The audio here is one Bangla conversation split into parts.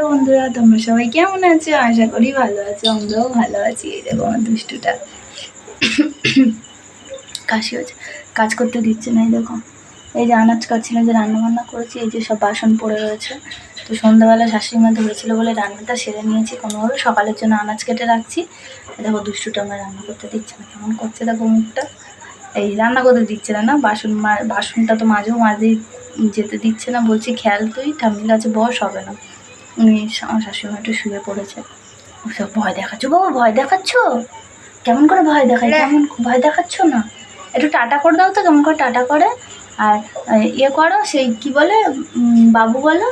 হ্যালো বন্ধুরা, তোমরা সবাই কেমন আছো? আশা করি ভালো আছো, আমরাও ভালো আছি, এই দেখো আমার দুষ্টুটা। কাশি হচ্ছে, কাজ করতে দিচ্ছে না, এই দেখো। এই যে আনাজ কাটছিলাম যে রান্না বান্না করেছি, এই যে সব বাসন পড়ে রয়েছে। তো সন্ধ্যাবেলা শাশুড়ি মা ধরেছিল বলে রান্নাটা সেরে নিয়েছি, কোনোভাবে সকালের জন্য আনাজ কেটে রাখছি। দেখো দুষ্টুটা আমার রান্না করতে দিচ্ছে না, কেমন করছে দেখো মুখটা। এই রান্না করতে দিচ্ছে না না, বাসন বাসনটা তো মাঝেও মাঝেই যেতে দিচ্ছে না, বলছি খেয়াল তুই, ঠাম্মির কাছে বস, হবে না। আমার শাশুড়ি একটু শুয়ে পড়েছে। সব ভয় দেখাচ্ছ? বাবা ভয় দেখাচ্ছ? কেমন করে ভয় দেখাই? কেমন ভয় দেখাচ্ছ না? একটু টাটা করে দাও তো কেমন করে টাটা করে। আর ইয়ে করো সেই কি বলে বাবু বলো।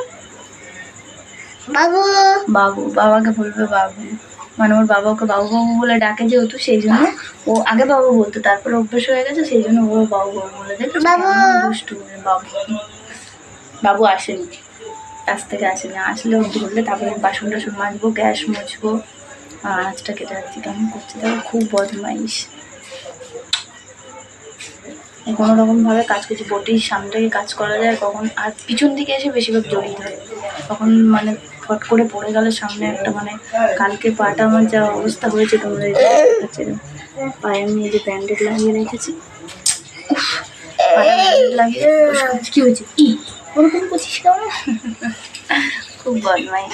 বাবু। বাবু বাবাকে বলবে বাবু। মানে ওর বাবা ওকে বাবু বাবু বলে ডাকে যেহেতু সেই জন্য ও আগে বাবু বলতো তারপর অভ্যেস হয়ে গেছে সেই জন্য ও বাবু বাবু বলে দেখো বাবু। বাবু। বাবু আসেনি। কাছ থেকে আসেনি আসলে ও ধরলে তারপরে বাসন টাসন মাজবো, গ্যাস মুছবো। আর আঁচটা কেটে রাখছি, কেমন করছে দেখো, খুব বদমাইশ। কোনো রকমভাবে কাজ করছি বটির সামনে থেকে কাজ করা যায়, কখন আর পিছন দিকে এসে বেশিরভাগ জড়িয়ে ধরে তখন মানে ফট করে পড়ে গেলে সামনে একটা মানে কালকে পাটা আমার যা অবস্থা হয়েছে, তোমরা না। পায়ে আমি যে ব্যান্ডেড লাগিয়ে রেখেছি। লাগিয়ে, কি হয়েছে? ই ওরকম করছিস কেমন? খুব বদমাই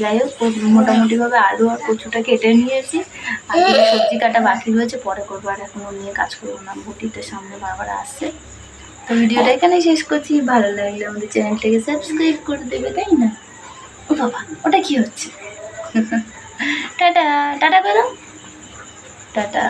যাই হোক মোটামুটিভাবে আলু আর কচুটা কেটে নিয়েছি। আর সবজি কাটা বাকি রয়েছে পরে করব। আর এখন নিয়ে কাজ করব না বুটিতে সামনে বারবার আসছে। তো ভিডিওটা এখানে শেষ করছি। ভালো লাগলে আমাদের চ্যানেলটাকে সাবস্ক্রাইব করে দেবে তাই না? ও বাবা ওটা কি হচ্ছে? টাটা টাটা করো টাটা।